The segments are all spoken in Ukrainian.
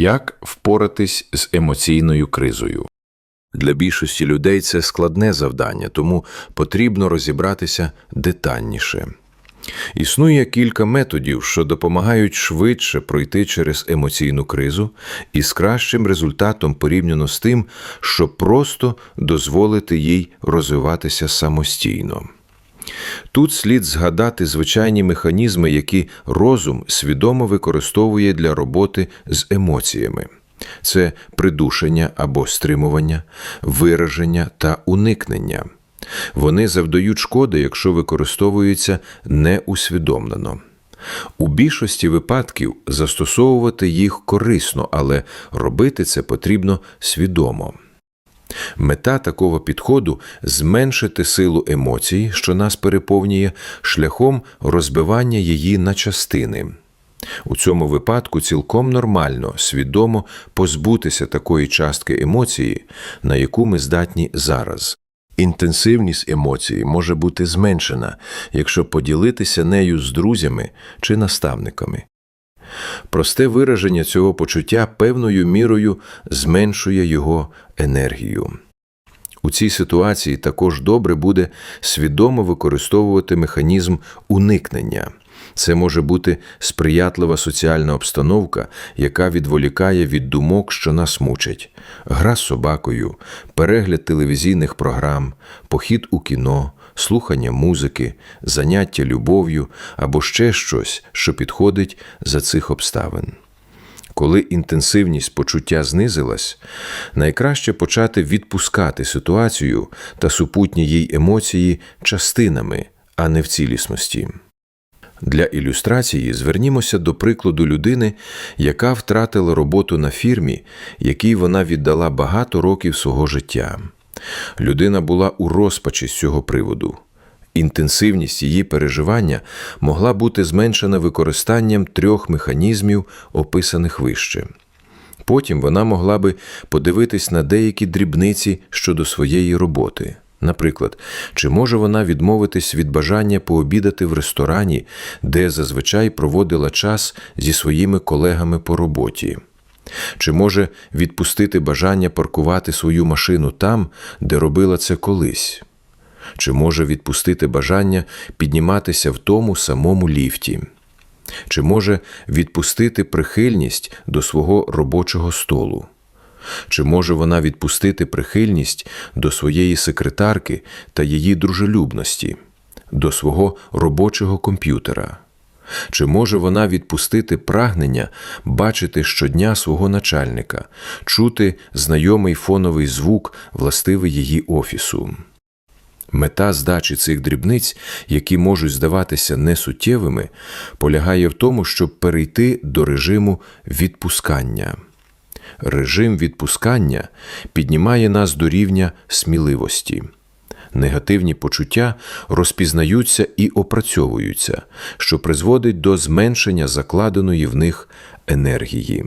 Як впоратись з емоційною кризою? Для більшості людей це складне завдання, тому потрібно розібратися детальніше. Існує кілька методів, що допомагають швидше пройти через емоційну кризу і з кращим результатом порівняно з тим, щоб просто дозволити їй розвиватися самостійно. Тут слід згадати звичайні механізми, які розум свідомо використовує для роботи з емоціями. Це придушення або стримування, вираження та уникнення. Вони завдають шкоди, якщо використовуються неусвідомлено. У більшості випадків застосовувати їх корисно, але робити це потрібно свідомо. Мета такого підходу зменшити силу емоцій, що нас переповнює, шляхом розбивання її на частини. У цьому випадку цілком нормально свідомо позбутися такої частки емоції, на яку ми здатні зараз. Інтенсивність емоцій може бути зменшена, якщо поділитися нею з друзями чи наставниками. Просте вираження цього почуття певною мірою зменшує його енергію. У цій ситуації також добре буде свідомо використовувати механізм уникнення. Це може бути сприятлива соціальна обстановка, яка відволікає від думок, що нас мучать, гра з собакою, перегляд телевізійних програм, похід у кіно, слухання музики, заняття любов'ю або ще щось, що підходить за цих обставин. Коли інтенсивність почуття знизилась, найкраще почати відпускати ситуацію та супутні їй емоції частинами, а не в цілісності. Для ілюстрації звернімося до прикладу людини, яка втратила роботу на фірмі, якій вона віддала багато років свого життя. Людина була у розпачі з цього приводу. Інтенсивність її переживання могла бути зменшена використанням трьох механізмів, описаних вище. Потім вона могла би подивитись на деякі дрібниці щодо своєї роботи. Наприклад, чи може вона відмовитись від бажання пообідати в ресторані, де зазвичай проводила час зі своїми колегами по роботі? Чи може відпустити бажання паркувати свою машину там, де робила це колись? Чи може відпустити бажання підніматися в тому самому ліфті? Чи може відпустити прихильність до свого робочого столу? Чи може вона відпустити прихильність до своєї секретарки та її дружелюбності, до свого робочого комп'ютера? Чи може вона відпустити прагнення бачити щодня свого начальника, чути знайомий фоновий звук, властивий її офісу? Мета здачі цих дрібниць, які можуть здаватися несуттєвими, полягає в тому, щоб перейти до режиму відпускання. Режим відпускання піднімає нас до рівня сміливості. Негативні почуття розпізнаються і опрацьовуються, що призводить до зменшення закладеної в них енергії.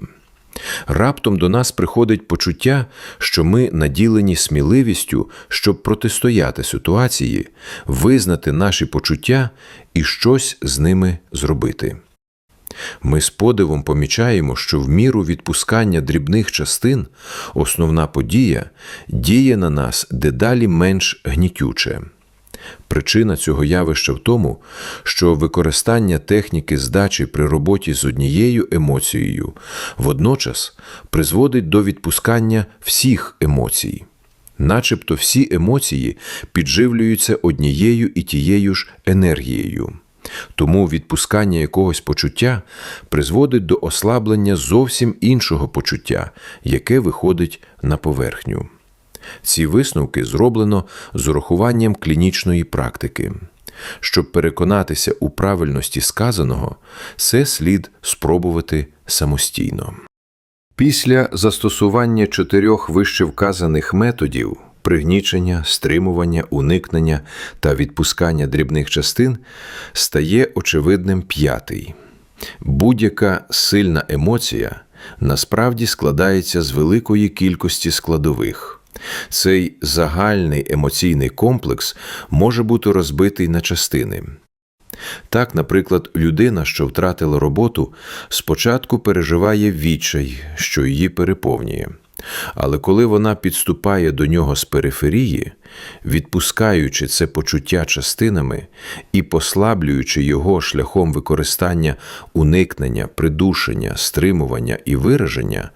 Раптом до нас приходить почуття, що ми наділені сміливістю, щоб протистояти ситуації, визнати наші почуття і щось з ними зробити. Ми з подивом помічаємо, що в міру відпускання дрібних частин основна подія діє на нас дедалі менш гнітюче. Причина цього явища в тому, що використання техніки здачі при роботі з однією емоцією водночас призводить до відпускання всіх емоцій. Начебто всі емоції підживлюються однією і тією ж енергією. Тому відпускання якогось почуття призводить до ослаблення зовсім іншого почуття, яке виходить на поверхню. Ці висновки зроблено з урахуванням клінічної практики. Щоб переконатися у правильності сказаного, це слід спробувати самостійно. Після застосування чотирьох вище вказаних методів пригнічення, стримування, уникнення та відпускання дрібних частин стає очевидним п'ятий. Будь-яка сильна емоція насправді складається з великої кількості складових. Цей загальний емоційний комплекс може бути розбитий на частини. Так, наприклад, людина, що втратила роботу, спочатку переживає відчай, що її переповнює. Але коли вона підступає до нього з периферії, відпускаючи це почуття частинами і послаблюючи його шляхом використання уникнення, придушення, стримування і вираження,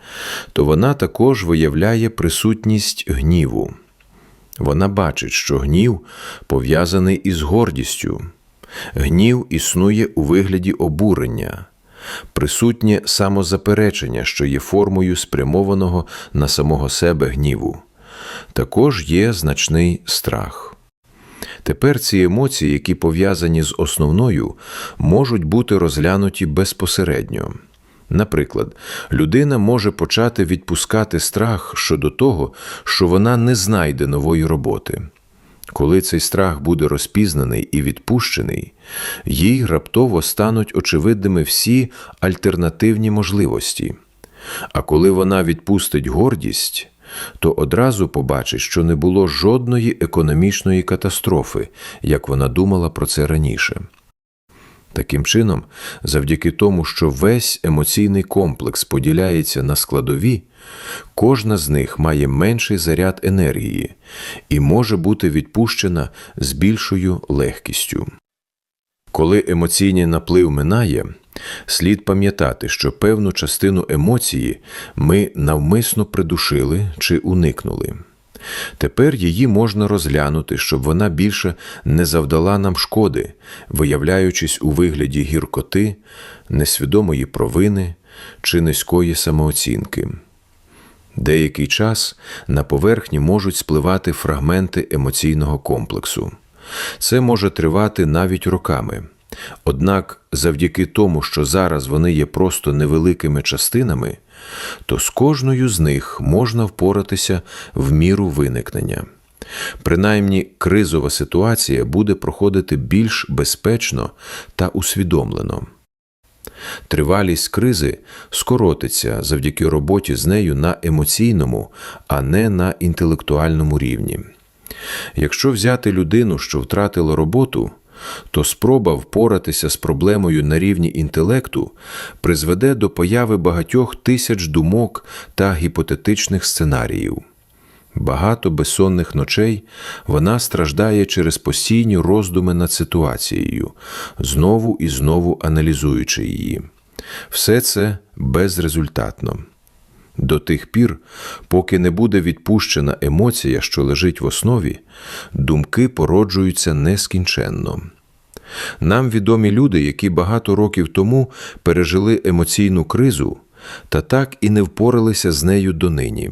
то вона також виявляє присутність гніву. Вона бачить, що гнів пов'язаний із гордістю. Гнів існує у вигляді обурення, присутнє самозаперечення, що є формою спрямованого на самого себе гніву. Також є значний страх. Тепер ці емоції, які пов'язані з основною, можуть бути розглянуті безпосередньо. Наприклад, людина може почати відпускати страх щодо того, що вона не знайде нової роботи. Коли цей страх буде розпізнаний і відпущений, їй раптово стануть очевидними всі альтернативні можливості. А коли вона відпустить гордість, то одразу побачить, що не було жодної економічної катастрофи, як вона думала про це раніше. Таким чином, завдяки тому, що весь емоційний комплекс поділяється на складові, кожна з них має менший заряд енергії і може бути відпущена з більшою легкістю. Коли емоційний наплив минає, слід пам'ятати, що певну частину емоції ми навмисно придушили чи уникнули. Тепер її можна розглянути, щоб вона більше не завдала нам шкоди, виявляючись у вигляді гіркоти, несвідомої провини чи низької самооцінки. Деякий час на поверхні можуть спливати фрагменти емоційного комплексу. Це може тривати навіть роками. Однак, завдяки тому, що зараз вони є просто невеликими частинами, то з кожною з них можна впоратися в міру виникнення. Принаймні, кризова ситуація буде проходити більш безпечно та усвідомлено. Тривалість кризи скоротиться завдяки роботі з нею на емоційному, а не на інтелектуальному рівні. Якщо взяти людину, що втратила роботу, то спроба впоратися з проблемою на рівні інтелекту призведе до появи багатьох тисяч думок та гіпотетичних сценаріїв. Багато безсонних ночей вона страждає через постійні роздуми над ситуацією, знову і знову аналізуючи її. Все це безрезультатно. До тих пір, поки не буде відпущена емоція, що лежить в основі, думки породжуються нескінченно. Нам відомі люди, які багато років тому пережили емоційну кризу, та так і не впоралися з нею донині.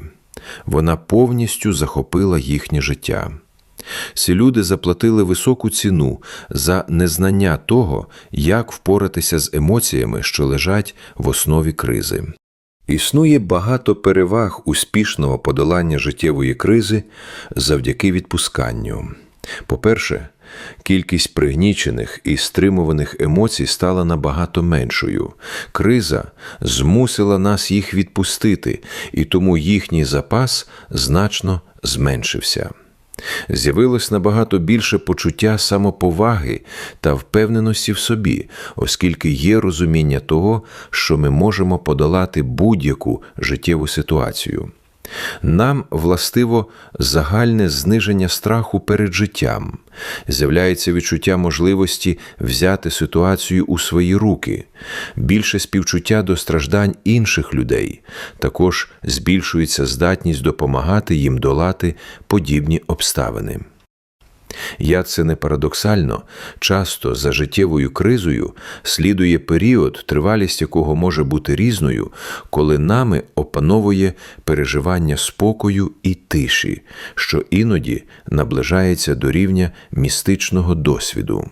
Вона повністю захопила їхнє життя. Ці люди заплатили високу ціну за незнання того, як впоратися з емоціями, що лежать в основі кризи. Існує багато переваг успішного подолання життєвої кризи завдяки відпусканню. По-перше, кількість пригнічених і стримуваних емоцій стала набагато меншою. Криза змусила нас їх відпустити, і тому їхній запас значно зменшився. З'явилось набагато більше почуття самоповаги та впевненості в собі, оскільки є розуміння того, що ми можемо подолати будь-яку життєву ситуацію. Нам властиво загальне зниження страху перед життям, з'являється відчуття можливості взяти ситуацію у свої руки, більше співчуття до страждань інших людей, також збільшується здатність допомагати їм долати подібні обставини. Як це не парадоксально, часто за життєвою кризою слідує період, тривалість якого може бути різною, коли нами опановує переживання спокою і тиші, що іноді наближається до рівня містичного досвіду.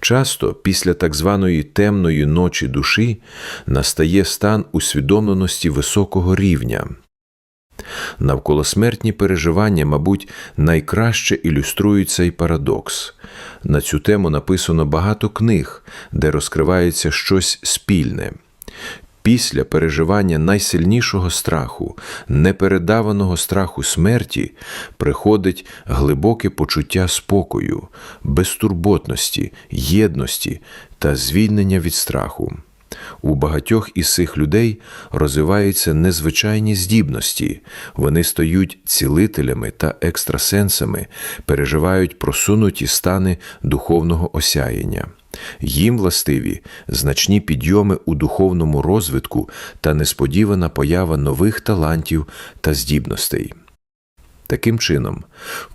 Часто після так званої темної ночі душі настає стан усвідомленості високого рівня. Навколосмертні переживання, мабуть, найкраще ілюструють цей парадокс. На цю тему написано багато книг, де розкривається щось спільне. Після переживання найсильнішого страху, непередаваного страху смерті, приходить глибоке почуття спокою, безтурботності, єдності та звільнення від страху. У багатьох із цих людей розвиваються незвичайні здібності, вони стають цілителями та екстрасенсами, переживають просунуті стани духовного осяяння. Їм властиві значні підйоми у духовному розвитку та несподівана поява нових талантів та здібностей. Таким чином,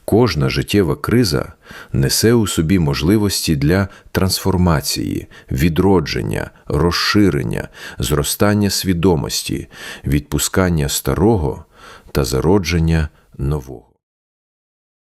кожна життєва криза несе у собі можливості для трансформації, відродження, розширення, зростання свідомості, відпускання старого та зародження нового.